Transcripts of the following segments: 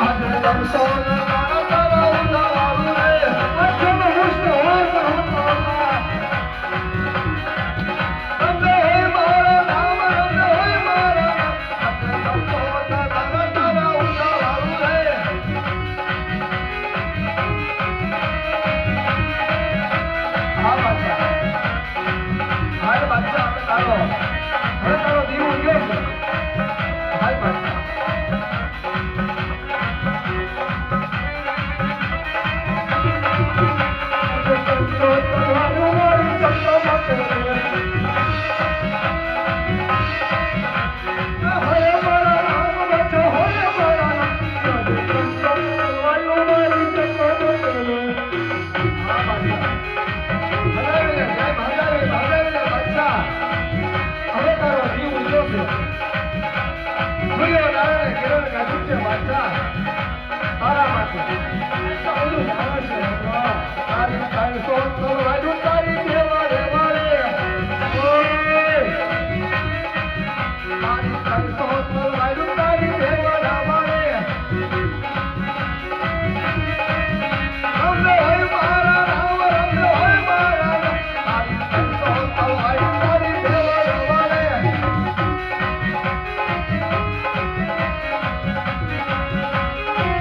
હાલ બાદશાહ.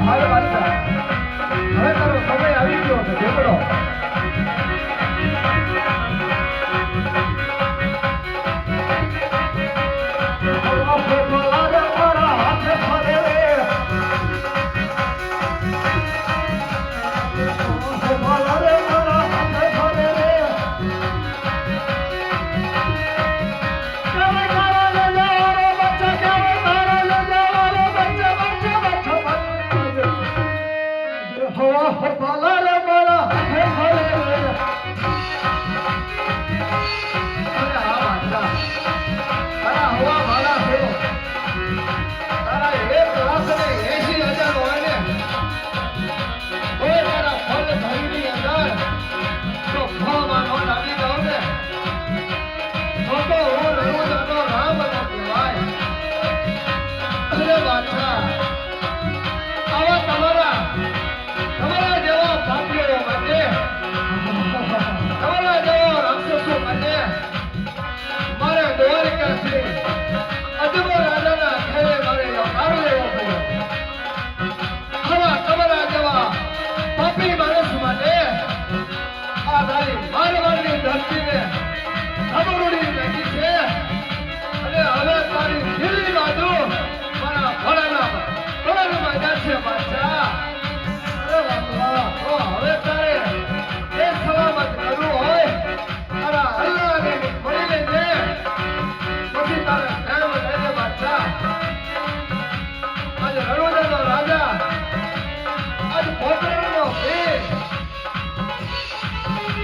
હવે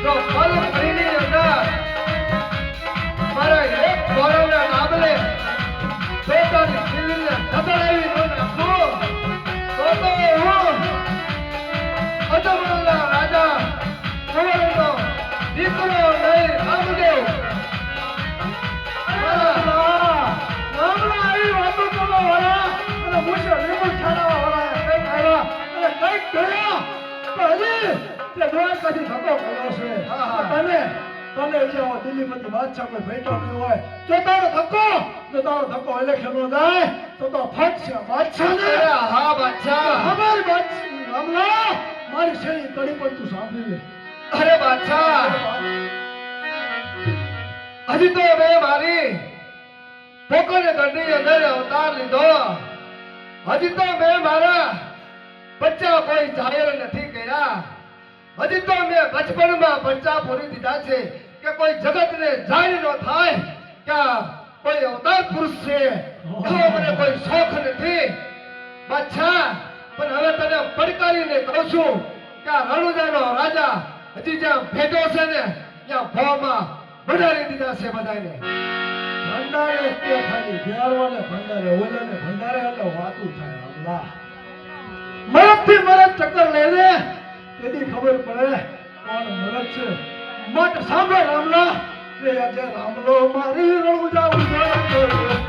જો તો હજી તે દ્વારકાથી થતો ગયો છે. હા, હા. તને તને જે આવો બાદશાહ કોઈ ભેટો નહીં હોય જો તારો ધક્કો જો તારો ધક્કો ઇલેક્શનમાં જાય તો તો ફટશે બાદશાહને. અરે હા બાદશાહ. ખબર બાદશાહ રામલા મારી શેરી કડી પણ તું સાંભળી લે. અરે બાદશાહ. હજી તો મેં મારી પોકળને દંડી અંદર અવતાર લીધો. હજી તો મેં મારા બચ્ચા કોઈ જાહેર નથી. કર્યા હજી તો મેં બચપણમાં પંચા પૂરી દીધા છે કે કોઈ જગતને જાણ ન થાય કે કોઈ અવતાર પુરુષ છે. એવો મને કોઈ શોખ નથી બાદશાહ પણ હવે તને પડકારીને કહું છું કે રણુજાનો રાજા હજી જ્યાં ભેટો છે ને ત્યાં ભોમાં ભંડારી દીધા છે બધાને ભંડારે તે ખાલી ઘેરવાને ભંડારે ઓલાને ભંડારે એટલે વાતું થાય અલ્લાહ. મરદથી મરદ ચક્કર લે દે તેથી ખબર પડે કોણ મરદ છે. મઠ સાંભળે રામલા આજે રામલો મારી રણુજા ઉજાડ